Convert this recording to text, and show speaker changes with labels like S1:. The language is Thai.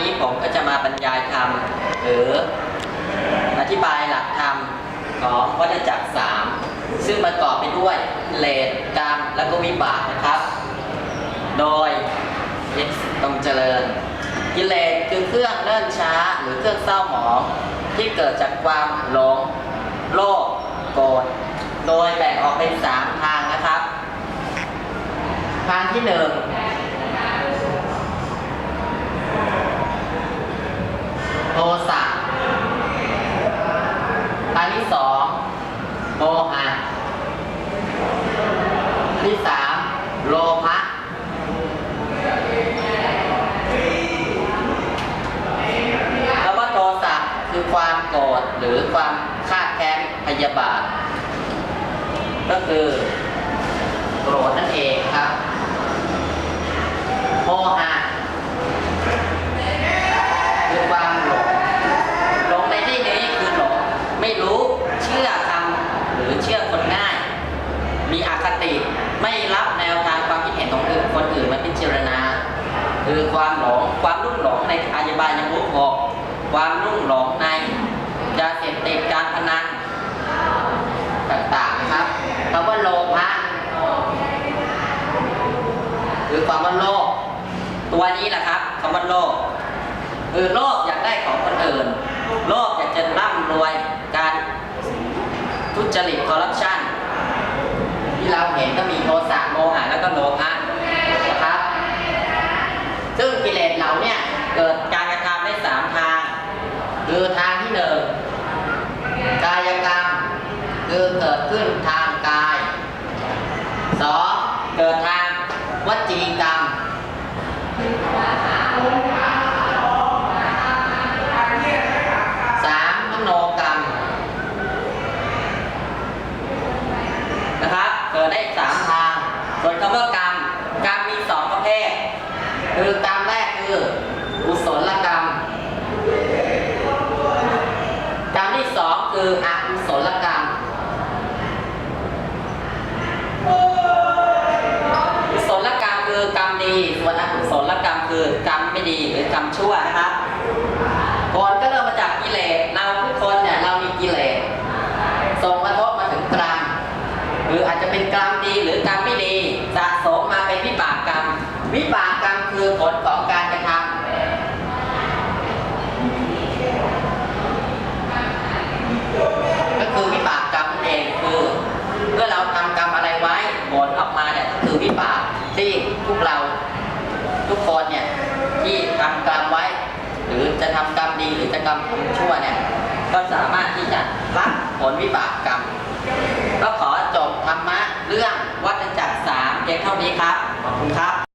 S1: นี้ผมก็จะมาบรรยายธรรมหรืออธิบายหลักธรรมของวัฏจักรสามซึ่งประกอบไปด้วยเลสกรรมและก็วิบากนะครับ โดยต้องเจริญกิเลสคือเครื่องเนิ่นช้าหรือเครื่องเศร้าหมองที่เกิดจากความหลงโลภโกรธโดยแบ่งออกเป็นสามทางนะครับ ทางที่หนึ่งโทสะทางที่สองโมหะที่สามโลภะ คำว่าโทสะคือความ โกรธหรือความคาดแค้นพยาบาท ก็คือโกรธนั่นเองครับโมหะคือความหลงหลงในที่นี้คือหลงไม่รู้เชื่อคำหรือเชื่อคนง่าย มีอคติไม่รับแนวทางความคิดเห็นของอื่นคนอื่นมาพิจารณา คือความหลงความรุ่มหลงในอายบายยังมุกหกความรุ่มหลงในยาเสพติดการพนันต่างๆนะครับคำว่าโลภะ คือความว่าโลภตัวนี้แหละครับคำว่าโลภคือโลภอยากได้ของคนอื่น โลภอยากจะร่ำรวยการทุจริตคอร์รัปชันที่เราเห็นก็มีโทสะโมหะแล้วก็โลภะนะครับ ซึ่งกิเลสเราเนี่ยเกิดการกระทำได้สามทาง คือทางที่หนึ่งกายกรรมคือเกิดขึ้นทางกายสองเกิดทาง วจีกรรมสามมโนกรรมนะครับเกิดได้สามทางส่วนคำว่ากรรมกรรมมีสองประเภท คือกรรมแรกคือกุศลกรรม กรรมที่สองคืออกุศลกรรม กุศลกรรมคือกรรมดี ส่วนอกุศลกรรมคือกรรมไม่ดีหรือกรรมชั่วนะครับผลก็เริ่มมาจากกิเลส เราทุกคนเนี่ยเรามีกิเลส ส่งกระ ทบมางกรรมหรืออาจจะเป็นกรรมดีหรือกรรมไม่ดีสะสมมาเป็นวิบากกรรม วิบากกรรมคือผลของการกระทำก็คือวิบากกรรมนั่นเองคือเมื่อเราทำกรรมอะไรไว้ผลออกมาเนี่ยคือวิบากที่พวกเราทุกคนเนี่ยที่ทำกรรมไว้ หรือจะทำกรรมดีหรือจะกรรมชั่วเนี่ยก็สามารถที่จะรับผลวิบากกรรม ก็ขอจบธรรมะเรื่องวัฏจักรสามเพียงเท่า นี้ครับ ขอบคุณครับ